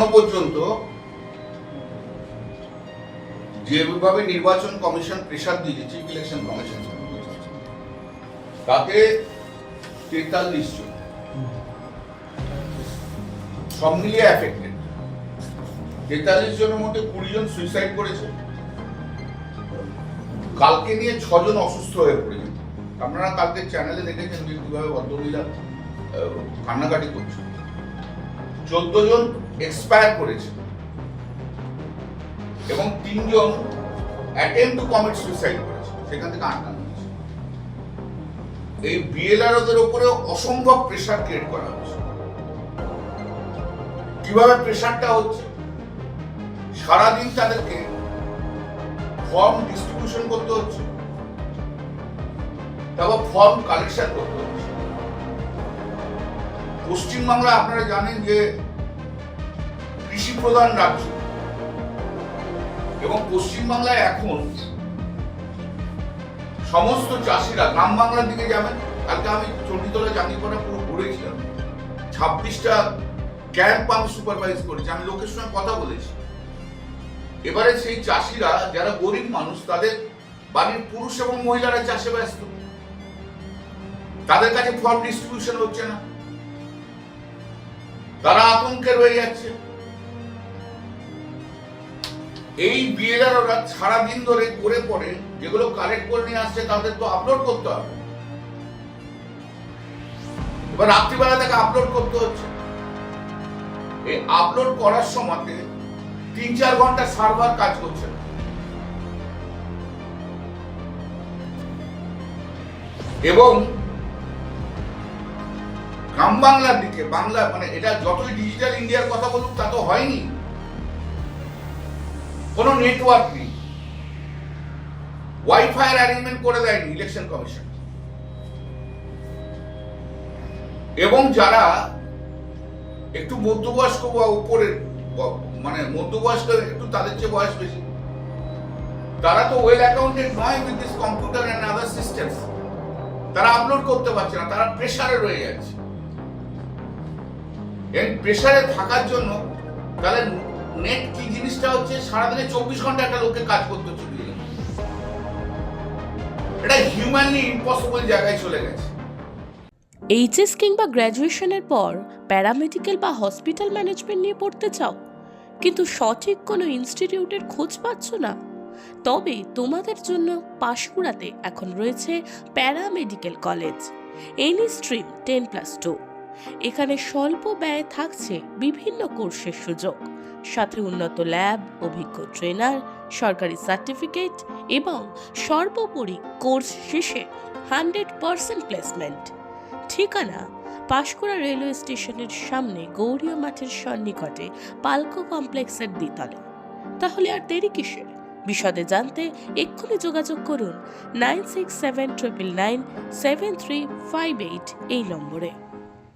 এখনও পর্যন্ত যেভাবে নির্বাচন কমিশন প্রেশার দিয়েছে চিফ ইলেকশন কমিশন তাতে তেতাল্লিশ জন। সব মিলিয়ে অ্যাফেক্টেড তেতাল্লিশ জনের মধ্যে কুড়ি জন সুইসাইড করেছে। কালকে নিয়ে ছজন অসুস্থ হয়ে পড়েছে। আপনারা কালকে চ্যানেলে দেখেছেন যে কীভাবে ভদ্রমহিলা কান্নাকাটি করছে। চোদ্দ জন এক্সপায়ার করেছে। এবং তিনজন অ্যাটেম্প টু কমিট সুইসাইড করেছে। সেখান থেকে আটকানো এই বিএলআরওদের উপরে অসম্ভব প্রেশার ক্রিয়েট করা হচ্ছে কীভাবে প্রেশারটা হচ্ছে? সারাদিন তাদেরকে ফর্ম ডিস্ট্রিবিউশন করতে হচ্ছে। তারপর ফর্ম কালেকশন করতে হচ্ছে। পশ্চিমবাংলা আপনারা জানেন যে কৃষি প্রধান রাজ্য। এবং পশ্চিমবাংলায় এখন সমস্ত চাষিরা গ্রাম বাংলার দিকে যাবেন কালকে আমি চণ্ডীতলা জাঙ্গিপাড়া পুরো ঘুরেছিলাম, ছাব্বিশটা ক্যাম্প আমি সুপারভাইজ করেছি, আমি লোকের সঙ্গে কথা বলেছি। এবারে সেই চাষিরা, যারা গরিব মানুষ, তাদের বাড়ির পুরুষ এবং মহিলারা চাষে ব্যস্ত। তাদের কাছে ফর্ম ডিস্ট্রিবিউশন হচ্ছে না। তারা আতঙ্কে রয়ে যাচ্ছে। এই বিএলআর ওরা সারাদিন ধরে করে পড়ে, যেগুলো কালেক্ট করে নিয়ে আসছে, তাদের তো আপলোড করতে হবে। এবার রাত্রিবেলা তাকে আপলোড করতে হচ্ছে। এই আপলোড করার সময় তিন চার ঘণ্টা সার্ভার কাজ করছে। এবং গ্রাম বাংলার দিকে, বাংলা মানে এটা যতই ডিজিটাল ইন্ডিয়ার কথা বলুক, তা তো হয়নি। কোনো নেটওয়ার্ক নেই। ওয়াইফাই অ্যারেঞ্জমেন্ট করে দেয়নি ইলেকশন কমিশন এবং যারা একটু মধ্যবয়স্ক বা উপরের মানে মধ্যবয়স্ক, একটু তাদের চেয়ে বয়স বেশি, তারা তো ওয়েল অ্যাকাউন্টেড নয় with this computer and other systems তারা আপলোড করতে পারছে না, তারা প্রেশারে রয়ে যাচ্ছে। এই প্রেসারে থাকার জন্য তাহলে নেট কি জিনিসটা হচ্ছে? সারাদিনে চব্বিশ ঘণ্টা একটা লোককে কাজ করতে হচ্ছে এটা হিউম্যানলি ইম্পসিবল জায়গায় চলে গেছে। এইচএস কিংবা গ্র্যাজুয়েশনের পর প্যারামেডিক্যাল বা হসপিটাল ম্যানেজমেন্ট নিয়ে পড়তে চাও, কিন্তু সঠিক কোনো ইনস্টিটিউটের খোঁজ পাচ্ছ না, তবে তোমাদের জন্য পাশকুড়াতে এখন রয়েছে paramedical college any stream ten plus two এখানে স্বল্প ব্যয়ে থাকছে বিভিন্ন কোর্সের সুযোগ। সাথে উন্নত ল্যাব, অভিজ্ঞ ট্রেনার, সরকারি সার্টিফিকেট এবং সর্বোপরি কোর্স শেষে হান্ড্রেড পার্সেন্ট প্লেসমেন্ট। ঠিকানা, পাশকুড়া রেলওয়ে স্টেশনের সামনে গৌরীয় মাঠের সন্নিকটে পালকো কমপ্লেক্সের দ্বিতলে। তাহলে আর দেরি কিসের? বিশদে জানতে এক্ষুনি যোগাযোগ করুন nine six seven triple nine seven three five eight এই নম্বরে।